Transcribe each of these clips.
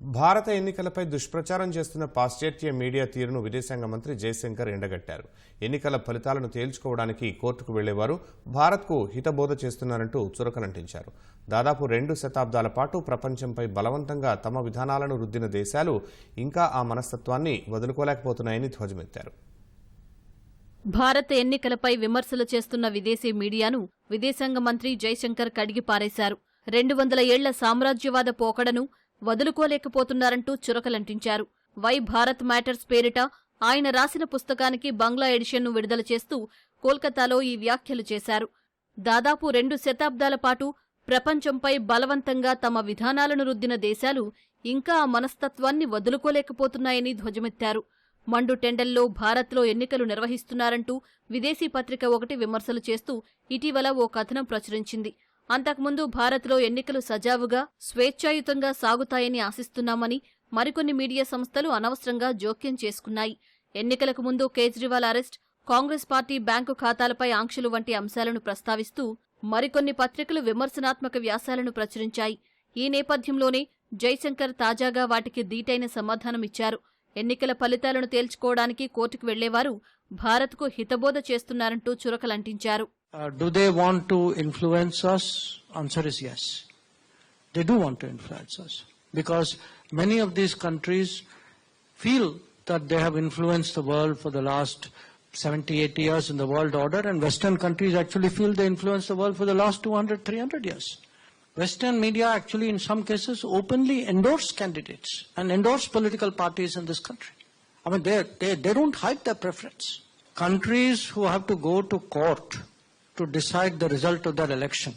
భారత ఎన్నికలపై దుష్ప్రచారం చేస్తున్న పాశ్చాత్య మీడియా తీరును విదేశాంగ మంత్రి జయశంకర్ ఎండగట్టారు. ఎన్నికల ఫలితాలను తేల్చుకోవడానికి కోర్టుకు వెళ్ళేవారు భారత్కు హితబోధ చేస్తున్నారంటూ చురకనంటించారు. దాదాపు రెండు శతాబ్దాల పాటు ప్రపంచంపై బలవంతంగా తమ విధానాలను రుద్దిన దేశాలు ఇంకా ఆ మనస్తత్వాన్ని వదులుకోలేకపోతున్నాయని ధ్వజమెత్తారు. భారత ఎన్నికలపై విమర్శలు చేస్తున్న విదేశీ మీడియాను విదేశాంగ మంత్రి జైశంకర్ కడిగి పారేశారు రెండు వందల ఏళ్ళ సామ్రాజ్యవాద పోకడను వదులుకోలేకపోతున్నారంటూ చురకలంటించారు. వై భారత్ మ్యాటర్స్ పేరిట ఆయన రాసిన పుస్తకానికి బంగ్లా ఎడిషన్ను విడుదల చేస్తూ కోల్కతాలో ఈ వ్యాఖ్యలు చేశారు. దాదాపు రెండు శతాబ్దాల పాటు ప్రపంచంపై బలవంతంగా తమ విధానాలను రుద్దిన దేశాలు ఇంకా ఆ మనస్తత్వాన్ని వదులుకోలేకపోతున్నాయని ధ్వజమెత్తారు. మండు టెండల్లో భారత్లో ఎన్నికలు నిర్వహిస్తున్నారంటూ విదేశీ పత్రిక ఒకటి విమర్శలు చేస్తూ ఇటీవల ఓ కథనం ప్రచురించింది. అంతకుముందు భారత్లో ఎన్నికలు సజావుగా స్వేచ్ఛాయుతంగా సాగుతాయని ఆశిస్తున్నామని మరికొన్ని మీడియా సంస్థలు అనవసరంగా జోక్యం చేసుకున్నాయి. ఎన్నికలకు ముందు Kejriwal arrest Congress party bank ఖాతాలపై ఆంక్షలు వంటి అంశాలను ప్రస్తావిస్తూ మరికొన్ని పత్రికలు విమర్శనాత్మక వ్యాసాలను ప్రచురించాయి. ఈ నేపథ్యంలోనే జైశంకర్ తాజాగా వాటికి దీటైన సమాధానమిచ్చారు ఎన్నికల ఫలితాలను తేల్చుకోవడానికి కోర్టుకు వెళ్ళేవారు భారత్కు హితబోధ చేస్తున్నారంటూ చురకలంటించారు. Uh, do they want to influence us? Answer is yes. They do want to influence us because many of these countries feel that they have influenced the world for the last 70, 80 years in the world order and Western countries actually feel they influenced the world for the last 200, 300 years. Western media actually in some cases openly endorse candidates and endorse political parties in this country. I mean, they, they, they don't hide their preference. Countries who have to go to court to decide the result of that election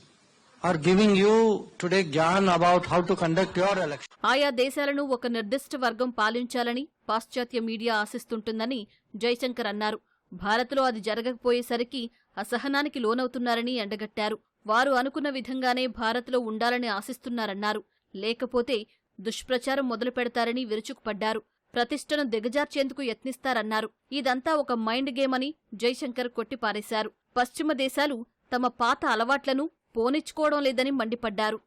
are giving you today gyan about how to conduct your election. ఆయా దేశాలను ఒక నిర్దిష్ట వర్గం పాలించాలని పాశ్చాత్య media ఆశిస్తుంటుందని Jaishankar అన్నారు. భారత్లో అది జరగకపోయేసరికి అసహనానికి లోనవుతున్నారని ఎండగట్టారు. వారు అనుకున్న విధంగానే భారత్లో ఉండాలని ఆశిస్తున్నారన్నారు. లేకపోతే దుష్ప్రచారం మొదలు పెడతారని విరుచుకుపడ్డారు. ప్రతిష్టను దిగజార్చేందుకు యత్నిస్తారన్నారు. ఇదంతా ఒక మైండ్ గేమ్ అని జైశంకర్ కొట్టిపారేశారు. పశ్చిమ దేశాలు తమ పాత అలవాట్లను పోనిచ్చుకోవడం లేదని మండిపడ్డారు.